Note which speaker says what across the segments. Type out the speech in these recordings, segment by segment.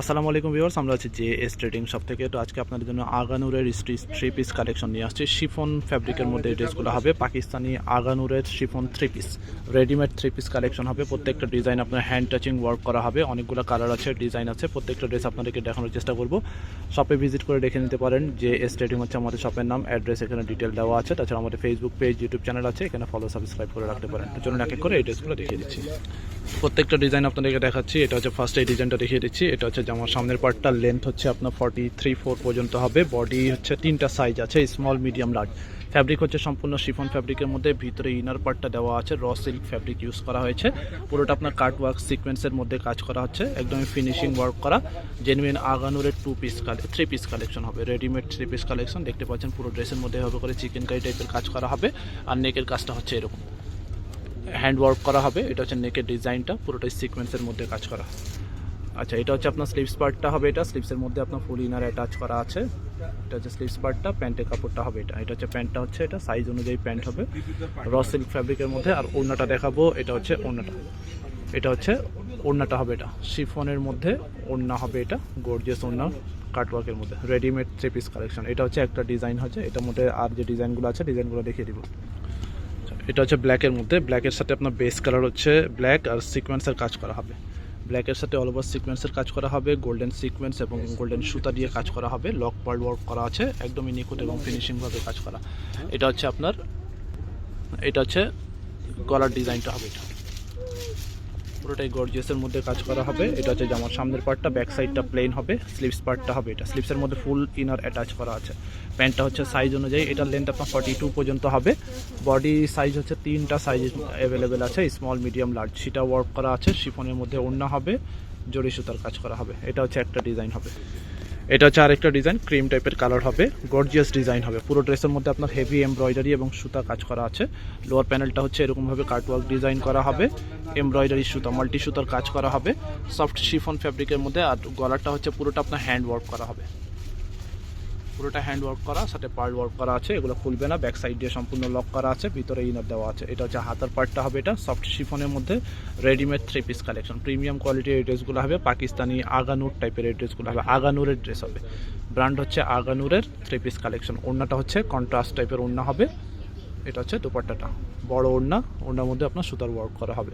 Speaker 1: আসসালামু আলাইকুম ভিউয়ার্স, আমরা আছি জে এস ট্রেডিং শপ থেকে। তো আজকে আপনাদের জন্য আগানুরের থ্রি পিস কালেকশন নিয়ে আসছি। শিফন ফ্যাব্রিকের মধ্যে ড্রেসগুলো হবে, Pakistani আগানুরের chiffon three piece readymade three piece collection হবে, প্রত্যেকটা ডিজাইন আপনার হ্যান্ড টাচিং ওয়ার্ক করা হবে, অনেকগুলো কালার আছে ডিজাইন আছে, প্রত্যেকটা ড্রেস আপনাদেরকে দেখানোর চেষ্টা করব। শপে ভিজিট করে দেখে নিতে পারেন যে এস ট্রেডিং হচ্ছে আমাদের শপের নাম অ্যাড্রেস এখানে ডিটেল দেওয়া আছে, তাছাড়া আমাদের ফেসবুক পেজ ইউটিউব চ্যানেল আছে, এখানে ফলো সাবস্ক্রাইব করে রাখতে পারেন। তো চলুন এক এক করে এই ড্রেসগুলো দেখিয়ে দিচ্ছি। প্রত্যেকটা ডিজাইন আপনাদেরকে দেখাচ্ছি। এটা হচ্ছে ফার্স্ট এই ডিজাইনটা দেখিয়ে দিচ্ছি। এটা হচ্ছে জামার সামনের পার্টটার লেন্থ হচ্ছে আপনার ফর্টি থ্রি ফোর পর্যন্ত হবে। বডি হচ্ছে তিনটা সাইজ আছে স্মল মিডিয়াম লার্জ ফ্যাব্রিক হচ্ছে সম্পূর্ণ শিফন ফ্যাব্রিকের মধ্যে। ভিতরে ইনার পার্টটা দেওয়া আছে। র সিল্ক ফ্যাব্রিক ইউজ করা হয়েছে। পুরোটা আপনার কাট ওয়ার্ক সিকোয়েন্সের মধ্যে কাজ করা হচ্ছে। একদমই ফিনিশিং ওয়ার্ক করা। Genuine আগানুরের two piece three piece collection হবে। রেডিমেড থ্রি পিস কালেকশন দেখতে পাচ্ছেন পুরো ড্রেসের মধ্যে হবে করে চিকেন কারি টাইপের কাজ করা হবে। আর নেকের কাজটা হচ্ছে এরকম। হ্যান্ড ওয়ার্ক করা হবে, এটা হচ্ছে নেকের ডিজাইনটা পুরোটাই সিকোয়েন্সের মধ্যে কাজ করা। আচ্ছা এটা হচ্ছে আপনার স্লিভস পার্টটা হবে এটা স্লিভসের মধ্যে আপনার ফুল ইনার অ্যাটাচ করা আছে। এটা হচ্ছে স্লিভস পার্টটা প্যান্টের কাপড়টা হবে এটা। এটা হচ্ছে প্যান্টটা হচ্ছে এটা সাইজ অনুযায়ী প্যান্ট হবে। র সিল্ক ফ্যাব্রিকের মধ্যে, আর ওড়নাটা দেখাবো, এটা হচ্ছে ওড়নাটা। এটা হচ্ছে ওড়নাটা হবে এটা। শিফনের মধ্যে ওড়না হবে এটা গর্জিয়াস ওড়না কাটওয়ার্কের মধ্যে। রেডিমেড থ্রি পিস কালেকশন এটা হচ্ছে একটা ডিজাইন হচ্ছে, এটার মধ্যে আর যে ডিজাইনগুলো আছে ডিজাইনগুলো দেখিয়ে দিব। এটা হচ্ছে ব্ল্যাকের মধ্যে। ব্ল্যাকের সাথে আপনার বেস কালার হচ্ছে ব্ল্যাক আর সিকোয়েন্সের কাজ করা হবে। ব্ল্যাকের সাথে অল ওভার সিকোয়েন্সের কাজ করা হবে গোল্ডেন সিকোয়েন্স এবং গোল্ডেন সুতা দিয়ে কাজ করা হবে। লক পার্ল ওয়ার্ক করা আছে, একদমই নিখুঁত এবং ফিনিশিংভাবে কাজ করা। এটা হচ্ছে আপনার, এটা হচ্ছে গলার ডিজাইনটা হবে এটা। পুরোটাই গর্জিয়াসের মধ্যে কাজ করা হবে। এটা হচ্ছে জামার সামনের পার্টটা ব্যাক সাইডটা প্লেন হবে। স্লিপস পার্টটা হবে এটা। স্লিপসের মধ্যে ফুল ইনার অ্যাটাচ করা আছে। প্যান্টটা হচ্ছে সাইজ অনুযায়ী এটার লেন্থ আপনার ফর্টি টু পর্যন্ত হবে। বডি সাইজ হচ্ছে তিনটা সাইজ অ্যাভেলেবেল আছে। স্মল মিডিয়াম লার্জ সেটা ওয়ার্ক করা আছে। শিফনের মধ্যে ওড়না হবে। জড়ি সুতার কাজ করা হবে। এটা হচ্ছে একটা ডিজাইন হবে। এটা হচ্ছে আরেকটা ডিজাইন ক্রিম টাইপের কালার হবে গর্জিয়াস ডিজাইন হবে। পুরো ড্রেসের মধ্যে আপনার হেভি এমব্রয়ডারি এবং সুতা কাজ করা আছে। লোয়ার প্যানেলটা হচ্ছে এরকমভাবে কার্টওয়ার্ক ডিজাইন করা হবে এমব্রয়ডারি সুতা মাল্টি সুতার কাজ করা হবে। সফট শিফন ফ্যাব্রিকের মধ্যে আর গলারটা হচ্ছে পুরোটা আপনার হ্যান্ড ওয়ার্ক করা হবে। পুরোটা হ্যান্ড ওয়ার্ক করা, সাথে পার্ট ওয়ার্ক করা আছে, এগুলো খুলবে না ব্যাক সাইড দিয়ে সম্পূর্ণ লক করা আছে, ভিতরে ইনার দেওয়া আছে। এটা হচ্ছে হাতার পার্টটা হবে এটা সফট শিফনের মধ্যে readymade three piece collection premium কোয়ালিটির ড্রেসগুলো হবে পাকিস্তানি আগানুর টাইপের এই ড্রেসগুলো হবে আগানুরের ড্রেস হবে। ব্র্যান্ড হচ্ছে আগানুরের থ্রি পিস কালেকশন ওড়নাটা হচ্ছে কন্ট্রাস্ট টাইপের ওড়না হবে, এটা হচ্ছে দুপাট্টাটা। বড় ওড়না, ওড়নার মধ্যে আপনার সুতার ওয়ার্ক করা হবে।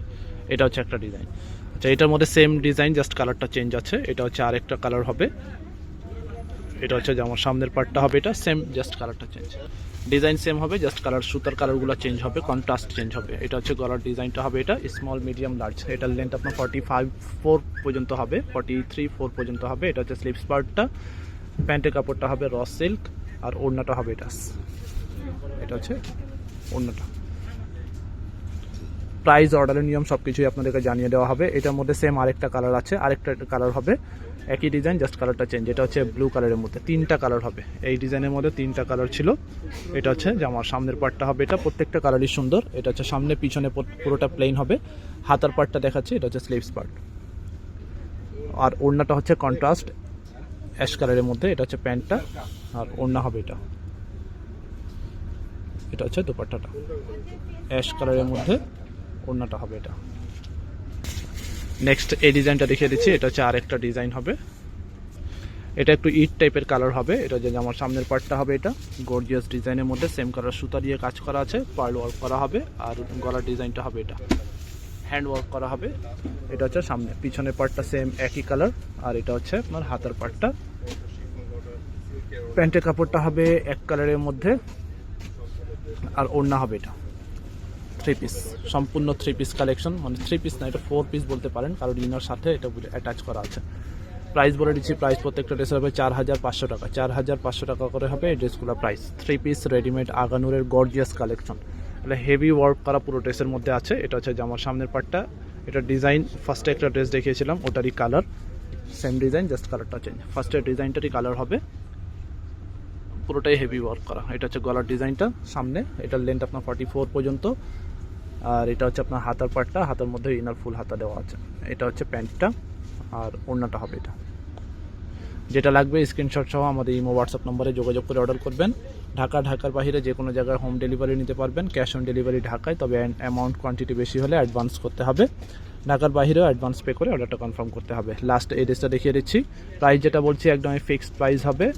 Speaker 1: এটা হচ্ছে একটা ডিজাইন আচ্ছা এটার মধ্যে সেম ডিজাইন জাস্ট কালারটা চেঞ্জ আছে। এটা হচ্ছে আরেকটা কালার হবে। এটা হচ্ছে যেমন সামনের পার্টটা হবে এটা সেম জাস্ট কালারটা চেঞ্জ ডিজাইন সেম হবে জাস্ট কালার সুতার কালারগুলো চেঞ্জ হবে কন্ট্রাস্ট চেঞ্জ হবে। এটা হচ্ছে গলার ডিজাইনটা হবে এটা স্মল মিডিয়াম লার্জ এটার লেন্থ আপনার ফর্টি ফাইভ ফোর পর্যন্ত হবে ফর্টি থ্রি ফোর পর্যন্ত হবে। এটা হচ্ছে স্লিভস পার্টটা প্যান্টের কাপড়টা হবে র সিল্ক আর ওড়নাটা হবে এটা। এটা হচ্ছে ওড়নাটা। প্রাইস অর্ডারের নিয়ম সব কিছুই আপনাদেরকে জানিয়ে দেওয়া হবে। এটার মধ্যে সেম আরেকটা কালার আছে, আরেকটা কালার হবে। একই ডিজাইন জাস্ট কালারটা চেঞ্জ এটা হচ্ছে ব্লু কালারের মধ্যে। তিনটা কালার হবে। এই ডিজাইনের মধ্যে তিনটা কালার ছিল। এটা হচ্ছে জামার সামনের পার্টটা হবে এটা। প্রত্যেকটা কালারই সুন্দর। এটা হচ্ছে সামনে, পিছনে পুরো- পুরোটা প্লেন হবে। হাতার পার্টটা দেখাচ্ছে। এটা হচ্ছে স্লিভস পার্ট আর ওড়নাটা হচ্ছে কন্ট্রাস্ট অ্যাশ কালারের মধ্যে। এটা হচ্ছে প্যান্টটা। আর ওড়না হবে এটা। এটা হচ্ছে দুপাট্টাটা। অ্যাশ কালারের মধ্যে। ওড়নাটা হবে এটা। নেক্সট এই ডিজাইনটা দেখিয়ে দিচ্ছি, এটা হচ্ছে আরেকটা ডিজাইন হবে। এটা একটু ইট টাইপের কালার হবে, এটা যে আমার সামনের পার্টটা হবে এটা গর্জিয়াস ডিজাইনের মধ্যে সেম কালার সুতা দিয়ে কাজ করা আছে পার্ল ওয়ার্ক করা হবে, আর গলার ডিজাইনটা হবে এটা। হ্যান্ড ওয়ার্ক করা হবে, এটা হচ্ছে সামনে, পিছনের পার্টটা সেম একই কালার আর এটা হচ্ছে আপনার হাতের পার্টটা প্যান্টের কাপড়টা হবে এক কালারের মধ্যে, আর ওড়না হবে এটা। থ্রি পিস সম্পূর্ণ থ্রি পিস কালেকশন মানে থ্রি পিস না, এটা ফোর পিস বলতে পারেন, কারণ ইনার সাথে এটা অ্যাটাচ করা আছে। প্রাইস বলে দিচ্ছি প্রাইস প্রত্যেকটা ড্রেসের হবে চার হাজার পাঁচশো টাকা। চার হাজার পাঁচশো টাকা করে হবে এই ড্রেসগুলো প্রাইস থ্রি পিস রেডিমেড আগানুরের গর্জিয়াস কালেকশন এটা হেভি ওয়ার্ক করা পুরো ড্রেসের মধ্যে আছে। এটা হচ্ছে জামার সামনের পার্টটা এটা ডিজাইন ফার্স্টে একটা ড্রেস দেখিয়েছিলাম, ওটারই কালার সেম ডিজাইন জাস্ট কালারটা চেঞ্জ ফার্স্টের ডিজাইনটারই কালার হবে। পুরোটাই হেভি ওয়ার্ক করা। এটা হচ্ছে গলার ডিজাইনটা সামনে। এটার লেন্থ আপনার ফর্টি ফোর পর্যন্ত। আর এটা হচ্ছে আপনার হাতার পার্টটা হাতার মধ্যে ইনার ফুল হাতা দেওয়া আছে। এটা হচ্ছে প্যান্টটা, আর ওড়নাটা হবে এটা। যেটা লাগবে স্ক্রিনশট সহ আমাদের ইমো হোয়াটসঅ্যাপ নম্বরে যোগাযোগ করে অর্ডার করবেন। ঢাকা, ঢাকার বাইরে যে কোনো জায়গায় হোম ডেলিভারি নিতে পারবেন। ক্যাশ অন ডেলিভারি ঢাকায়, তবে অ্যামাউন্ট কোয়ান্টিটি বেশি হলে অ্যাডভান্স করতে হবে। ঢাকার বাইরেও অ্যাডভান্স পে করে অর্ডারটা কনফার্ম করতে হবে। লাস্ট এড্রেসটা দেখিয়ে দিচ্ছি। প্রাইস যেটা বলছি একদমই ফিক্সড প্রাইস হবে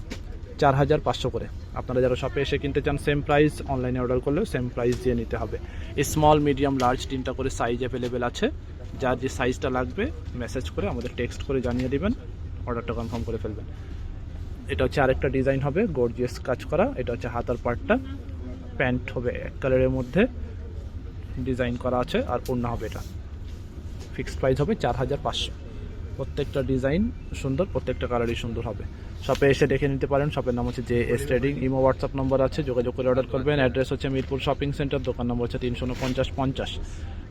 Speaker 1: চার হাজার পাঁচশো করে। আপনারা যারা শপে এসে কিনতে চান সেম প্রাইস অনলাইনে অর্ডার করলেও সেম প্রাইস দিয়ে নিতে হবে। স্মল মিডিয়াম লার্জ তিনটা করে সাইজ অ্যাভেলেবেল আছে। যার যে সাইজটা লাগবে মেসেজ করে আমাদের টেক্সট করে জানিয়ে দেবেন অর্ডারটা কনফার্ম করে ফেলবেন। এটা হচ্ছে আরেকটা ডিজাইন হবে গর্জিয়াস কাজ করা। এটা হচ্ছে হাতার পার্টটা প্যান্ট হবে এক কালারের মধ্যে। ডিজাইন করা আছে, আর পূর্ণ হবে এটা। ফিক্সড প্রাইস হবে চার হাজার পাঁচশো। প্রত্যেকটা ডিজাইন সুন্দর, প্রত্যেকটা কালারই সুন্দর হবে। শপে এসে দেখে নিতে পারেন। শপের নাম হচ্ছে J S trading. Imo, WhatsApp number আছে, যোগাযোগ করে অর্ডার করবেন। অ্যাড্রেস হচ্ছে মিরপুর শপিং সেন্টার, দোকান নম্বর হচ্ছে তিনশো উনপঞ্চাশ পঞ্চাশ।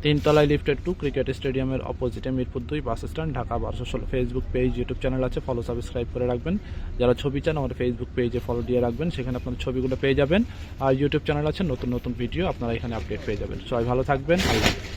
Speaker 1: তিনতলায় লিফটেড টু, ক্রিকেট স্টেডিয়ামের অপোজিটে মিরপুর দুই, বাস স্ট্যান্ড, ঢাকা বারোশো ষোলো। ফেসবুক পেজ ইউটিউব চ্যানেল আছে ফলো সাবস্ক্রাইব করে রাখবেন। যারা ছবি চান, আমাদের ফেসবুক পেজে ফলো দিয়ে রাখবেন। সেখানে আপনার ছবিগুলো পেয়ে যাবেন। আর ইউটিউব চ্যানেল আছে, নতুন নতুন ভিডিও আপনারা এখানে আপডেট পেয়ে যাবেন। সবাই ভালো থাকবেন, আল্লাহ।